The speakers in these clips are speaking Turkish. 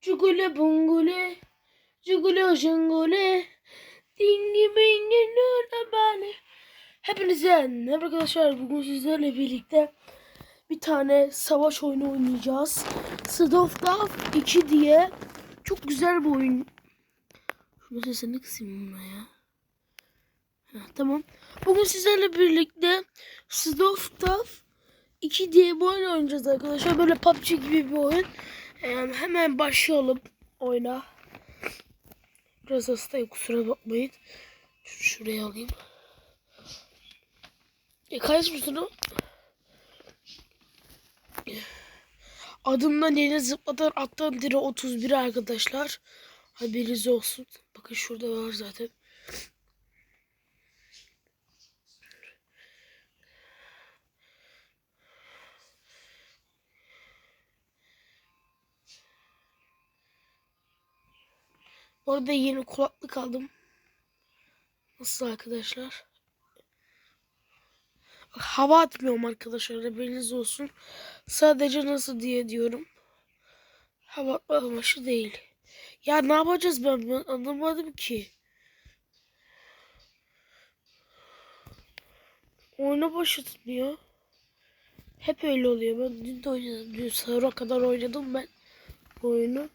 Cugule bungule, cugule jungule, dingi bingi nuna bani. Hepinize merhaba arkadaşlar. Bugün sizlerle birlikte bir tane savaş oyunu oynayacağız. Sdofdaf 2 diye çok güzel bir oyun. Şunu sesini kısayım buna ya. Heh, tamam. Bugün sizlerle birlikte Sdofdaf 2 diye bir oyun oynayacağız arkadaşlar. Böyle PUBG gibi bir oyun. Yani hemen başlayalım oyuna. Biraz hastayım kusura bakmayın. Şunu şuraya alayım. E kaç mısın? Adımdan yeni zıplatan attan diri 31 arkadaşlar. Haberiniz olsun. Bakın şurada var zaten. Bu arada yeni kulaklık aldım. Nasıl arkadaşlar? Hava atmıyorum arkadaşlar haberiniz olsun. Sadece nasıl diye diyorum. Hava atma değil. Ya ne yapacağız ben, ben anlamadım ki. Oyuna başlatmıyor. Hep öyle oluyor. Ben dün de oynadım. Dün sahura kadar oynadım ben bu oyunu.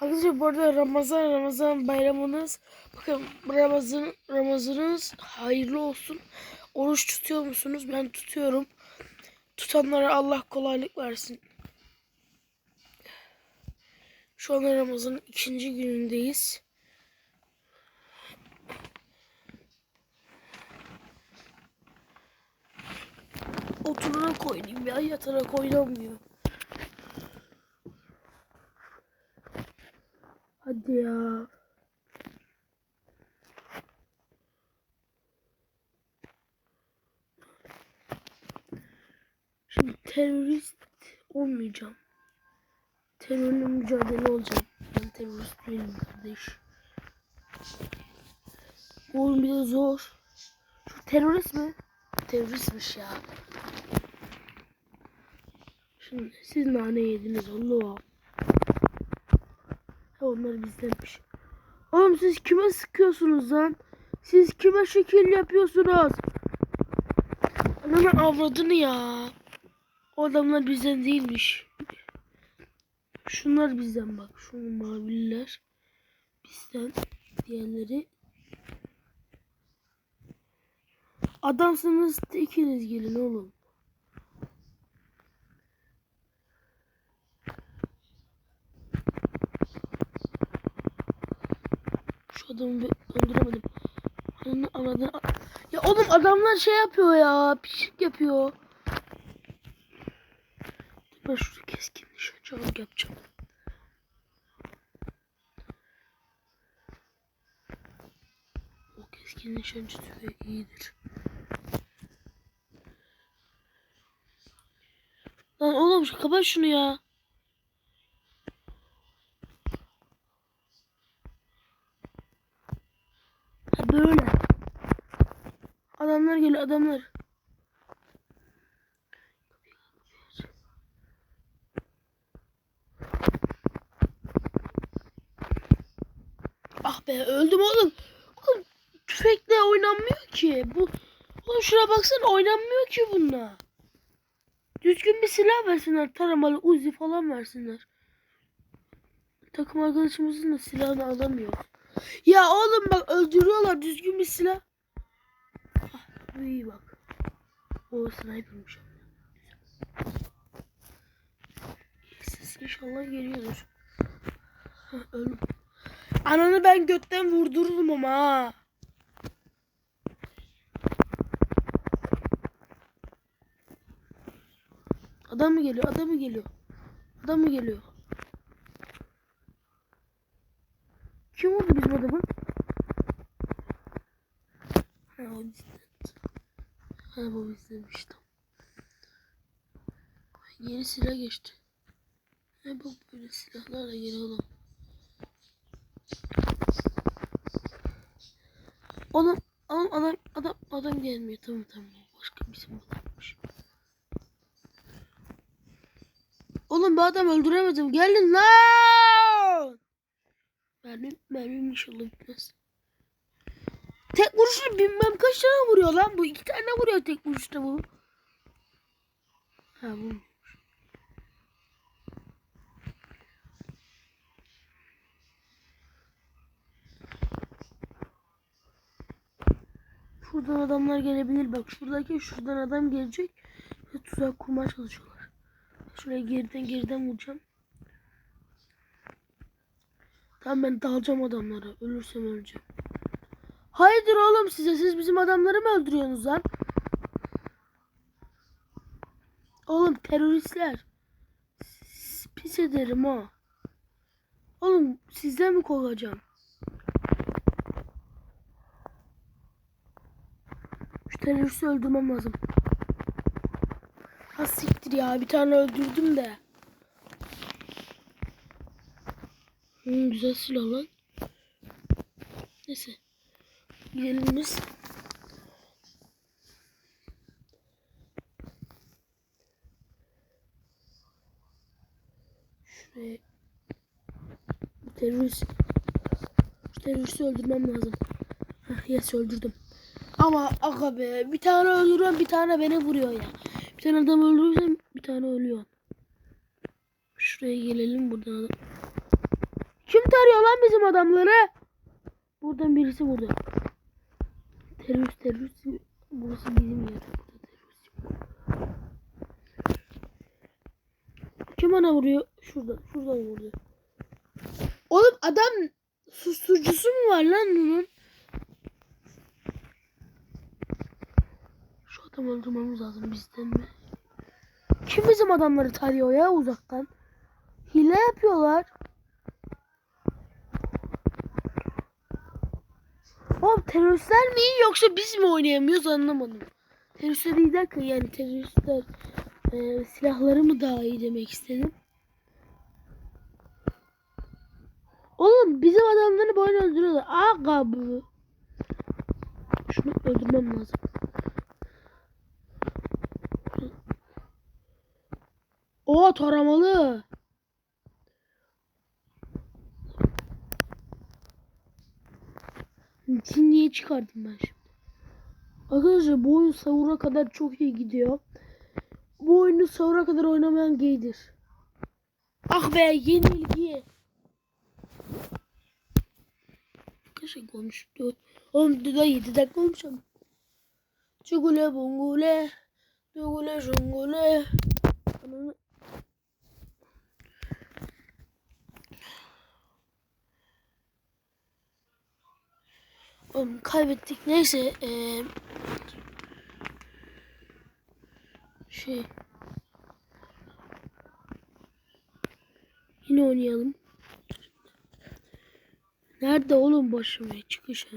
Arkadaşlar bu arada Ramazan Ramazan bayramınız bakın Ramazan Ramazanınız hayırlı olsun. Oruç tutuyor musunuz? Ben tutuyorum. Tutanlara Allah kolaylık versin. Şu an Ramazan'ın ikinci günündeyiz. Oturarak oynayayım ya yatarak oynamıyor. Hadi ya. Şimdi terörist olmayacağım. Terörle mücadele olacağım. Ben terörist değilim kardeş. Bu oyun bir de zor. Şu terörist mi? Teröristmiş ya. Şimdi siz nane yediniz Allah'ım. Ha onlar bizdenmiş. Oğlum siz kime sıkıyorsunuz lan? Siz kime şekil yapıyorsunuz? Ananı avradını ya. O adamlar bizden değilmiş. Şunlar bizden bak. Şu mavililer bizden. Diğerleri Adamsınız ikiniz gelin oğlum. Adamı bir öldüremedim. Ananı anadını... Ya oğlum adamlar şey yapıyor ya. Pişik yapıyor. Ben şurada keskin nişancılık yapacağım. O keskin nişancı tüfeği iyidir. Lan oğlum kapat şunu ya. Ha böyle. Adamlar. Ah be öldüm oğlum. Oğlum tüfekle oynanmıyor ki. Bu Oğlum şuna baksana oynanmıyor ki bununla. Düzgün bir silah versinler. Taramalı Uzi falan versinler. Takım arkadaşımızın da silahını alamıyor. Ya oğlum bak öldürüyorlar düzgün bir silah. İyi bak. O sniper'mış. Ses inşallah geliyordur. Hah, öldüm. Ananı ben götten vurdururum ama. Adam mı geliyor? Adam mı geliyor? Adam mı geliyor? Kim vurdu bizim adamı? Ha o bizdenmiş tamam. Yeni silah geçti. Ha bu böyle silahlarla yeni olan. Oğlum, oğlum adam adam adam gelmiyor tamam tamam başka bizim adammış. Oğlum bu adam öldüremedim. Gelin lan. Mermim, mermim inşallah bitmez. Tek vuruşla bilmem kaç tane vuruyor lan bu. iki tane vuruyor tek vuruşta bu. Ha bu. Şuradan adamlar gelebilir. Bak şuradaki şuradan adam gelecek. Ve tuzak kurmaya çalışıyorlar. Şuraya geriden geriden vuracağım. Tamam ben dalacağım adamlara. Ölürsem öleceğim. Hayırdır oğlum size? Siz bizim adamları mı öldürüyorsunuz lan? Oğlum teröristler. Pis ederim ha. Oğlum sizden mi kovacağım? Şu teröristi öldürmem lazım. Ha siktir ya bir tane öldürdüm de. Hmm, güzel silah lan. Neyse. Gidelim. Şuraya. Terörist. Şu teröristi öldürmem lazım. Hah yes öldürdüm. Ama aga be bir tane öldürüyorum bir tane beni vuruyor ya. Bir tane adam öldürürsem bir tane ölüyor. Şuraya gelelim buradan. Kim tarıyor lan bizim adamları? Buradan birisi vurdu. Terörist terörist. Burası bizim yer. Kim bana vuruyor? Şuradan. Şuradan vurdu. Oğlum adam susturucusu mu var lan bunun? Şu adamı öldürmemiz lazım bizden mi? Kim bizim adamları tarıyor ya uzaktan? Hile yapıyorlar. Oğlum teröristler mi yoksa biz mi oynayamıyoruz anlamadım. Teröristler iyi derken yani teröristler e, silahları mı daha iyi demek istedim. Oğlum bizim adamları böyle öldürüyorlar. Aga bu. Şunu öldürmem lazım. O taramalı. Şimdi niye çıkardım ben şimdi? Arkadaşlar bu oyun sahura kadar çok iyi gidiyor. Bu oyunu sahura kadar oynamayan gaydir. Ah be yenilgi. Arkadaşlar konuştu. Oğlum daha 7 dakika olmuş ama. Çugule bungule. Çugule jungule. Ananı- Oğlum kaybettik. Neyse. eee şey. Yine oynayalım. Nerede oğlum başım ya? Çıkış ha.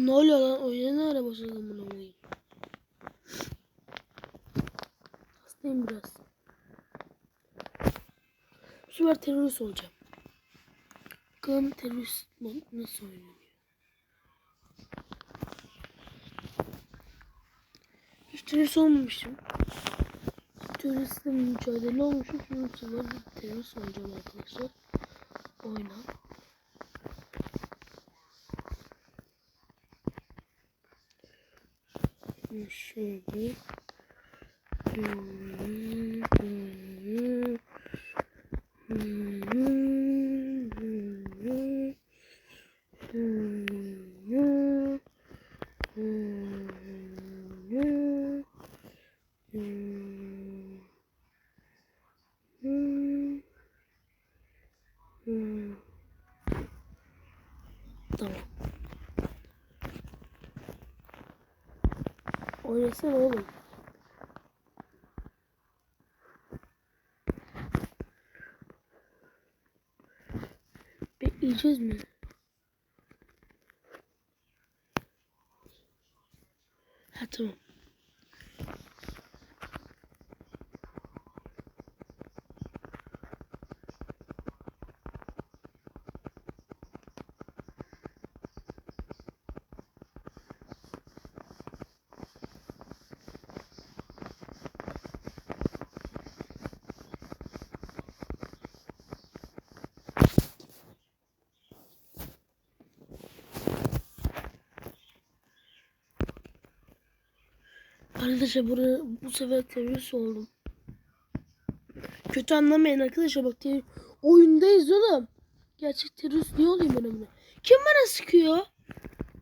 Oğlum ne oluyor lan? Oyuna ne ara başladım bunu oynayayım? Hastayım biraz. Sefer terörist olacağım. Bakalım terörist nasıl oynanıyor. Hiç terörist olmamıştım. Teröristle mücadele olmuşum. Şimdi terörist olacağım arkadaşlar. Oyna. Tamam. Oynasana oğlum. Bekleyeceğiz mi? Ha tamam. Arkadaşlar burada bu sefer terörist oldum. Kötü anlamayın arkadaşlar bak ter- oyundayız oğlum. Gerçek terörist niye olayım ben? Kim bana sıkıyor?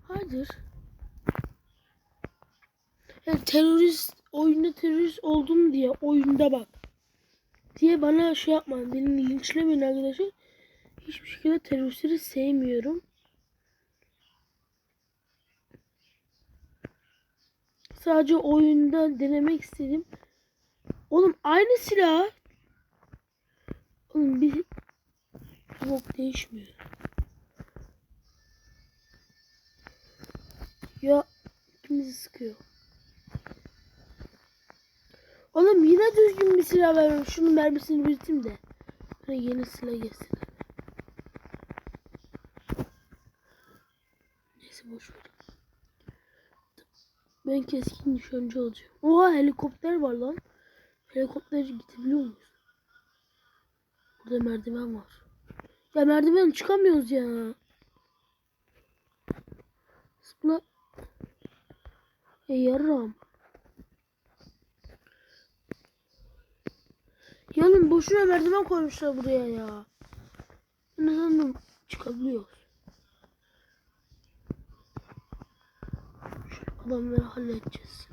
Hayır. Yani terörist oyunda terörist oldum diye oyunda bak. Diye bana şey yapmayın. Beni linçlemeyin arkadaşlar. Hiçbir şekilde teröristleri sevmiyorum. Sadece oyunda denemek istedim. Oğlum aynı silah. Oğlum bir yok değişmiyor. Ya ikimizi sıkıyor. Oğlum yine düzgün bir silah vermem. Şunun mermisini bitireyim de. Bana yeni silah gelsin. Neyse boş ver. Ben keskin nişancı olacağım. Oha helikopter var lan. Helikopter gidebiliyor muyuz? Burada merdiven var. Ya merdiven çıkamıyoruz ya. Zıpla. E yarram. Yalın boşuna merdiven koymuşlar buraya ya. Ne sandım çıkabiliyoruz. Şu adamları halledeceğiz.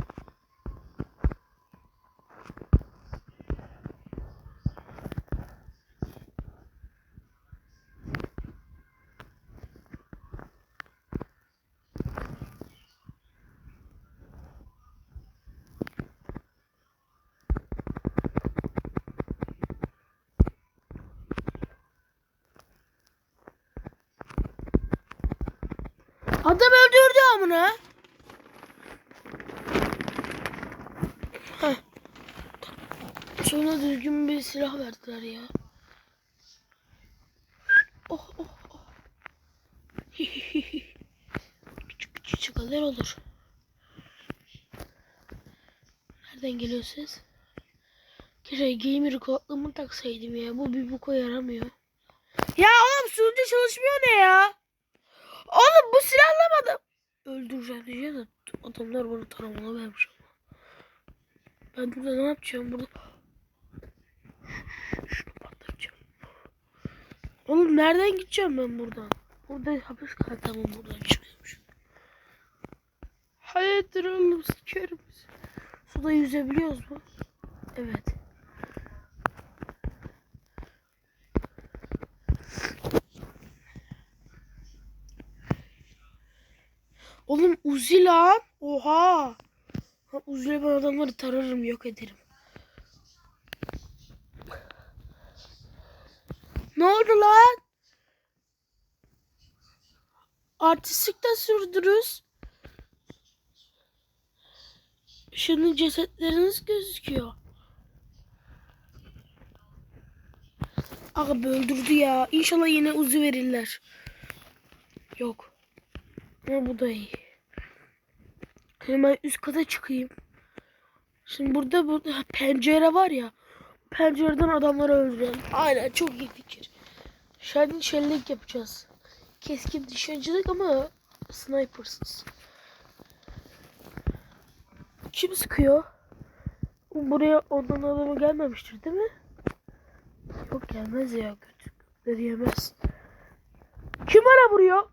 Adam öldürdü amına. Heh. Sonra düzgün bir silah verdiler ya. Oh oh oh. küçük küçük çıkalar olur. Nereden geliyor ses? Keşke gamer kulaklığımı taksaydım ya. Bu bir boka yaramıyor. Ya oğlum sunucu çalışmıyor ne ya? Oğlum bu silahlamadım. Öldüreceğim diye de adamlar bana taramalı vermiş. Ben burada ne yapacağım burada? Şunu patlatacağım. Oğlum nereden gideceğim ben buradan? Burada hapis kal tamam buradan çıkıyormuş. Hayırdır oğlum sikerim. Suda yüzebiliyoruz mu? Evet. Oğlum Uzi lan. Oha. Uzi'yle ben adamları tararım yok ederim. Ne oldu lan? Artistlikten sürdürüz. Şimdi cesetleriniz gözüküyor. Aga öldürdü ya. İnşallah yine Uzi verirler. Yok. Ama bu da iyi. Hemen üst kata çıkayım. Şimdi burada bu pencere var ya. Pencereden adamları öldürelim. Aynen çok iyi fikir. Şahin şellik yapacağız. Keskin nişancılık ama snipersız. Kim sıkıyor? Buraya ondan adamı gelmemiştir değil mi? Yok gelmez ya. Kötü yemez. Kim ara vuruyor?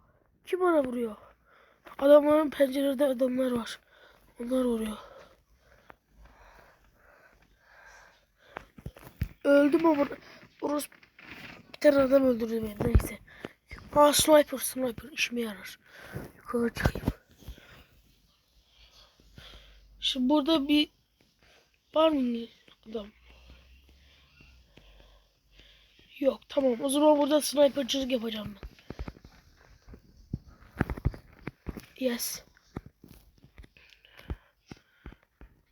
Kim bana vuruyor? Adamların pencerede adamlar var. Onlar vuruyor. Öldüm ama orası bir tane adam öldürdü beni neyse. Aa sniper sniper işime yarar. Yukarı çıkayım. Şimdi burada bir var mı adam? Yok tamam o zaman burada sniperçılık yapacağım ben. Yes.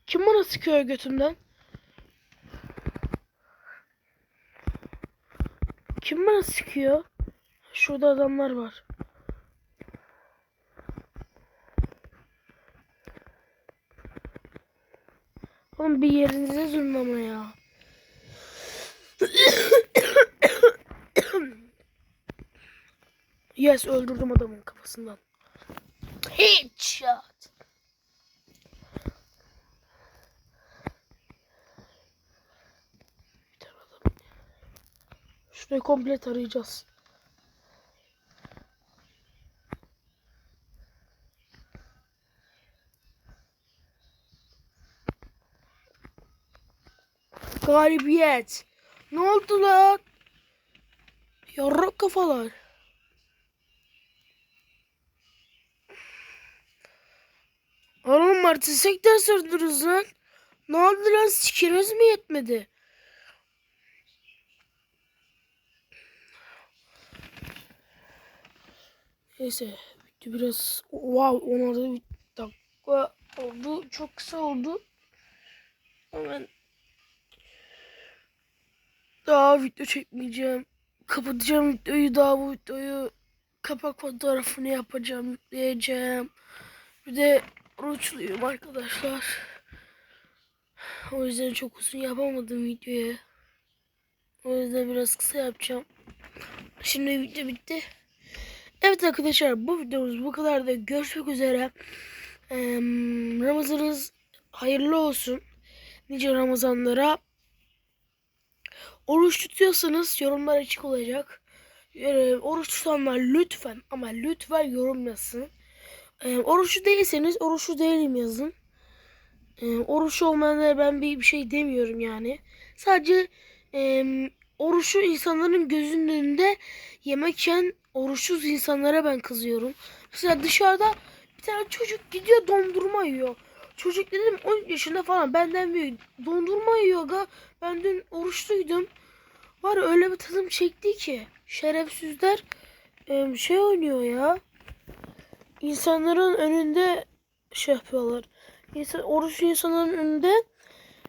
Kim bana sıkıyor götümden? Kim bana sıkıyor? Şurada adamlar var. Oğlum bir yerinize zurnama ya. yes öldürdüm adamın kafasından. Headshot. Şurayı komple tarayacağız. Galibiyet. Ne oldu lan? Yarrak kafalar. Artistik de sürdünüz lan. Ne oldu lan sikiniz mi yetmedi? Neyse bitti biraz. Wow 16 bir dakika oldu. Çok kısa oldu. Hemen daha video çekmeyeceğim. Kapatacağım videoyu daha bu videoyu kapak fotoğrafını yapacağım, yükleyeceğim. Bir de oruçluyum arkadaşlar. O yüzden çok uzun yapamadım videoyu. O yüzden biraz kısa yapacağım. Şimdi video bitti. Evet arkadaşlar bu videomuz bu kadar da görüşmek üzere. Ee, Ramazanınız hayırlı olsun. Nice Ramazanlara. Oruç tutuyorsanız yorumlar açık olacak. Ee, oruç tutanlar lütfen ama lütfen yorum yazsın. Ee, oruçlu değilseniz oruçlu değilim yazın. Ee, oruç olmayanlara ben bir, bir şey demiyorum yani. Sadece e, oruçlu insanların gözünün önünde yemek yiyen oruçsuz insanlara ben kızıyorum. Mesela dışarıda bir tane çocuk gidiyor dondurma yiyor. Çocuk dedim 13 yaşında falan benden büyük. Dondurma yiyor ga. Ben dün oruçluydum. Var öyle bir tadım çekti ki. Şerefsizler e, şey oynuyor ya. İnsanların önünde şey yapıyorlar. İnsan, oruçlu insanların önünde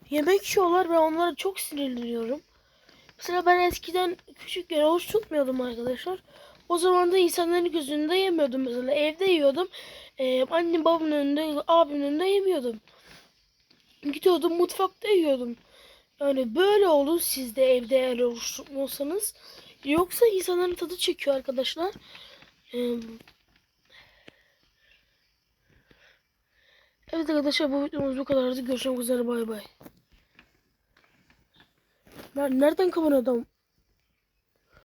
yemek yiyorlar ve onlara çok sinirleniyorum. Mesela ben eskiden küçükken oruç tutmuyordum arkadaşlar. O zaman da insanların gözünde yemiyordum mesela. Evde yiyordum. Ee, annem babamın önünde, abimin önünde yemiyordum. Gidiyordum mutfakta yiyordum. Yani böyle olun siz de evde eğer oruç tutmuyorsanız. Yoksa insanların tadı çekiyor arkadaşlar. Ee, evet arkadaşlar bu videomuz bu kadardı. Görüşmek üzere bay bay. Nereden kapanıyor adam?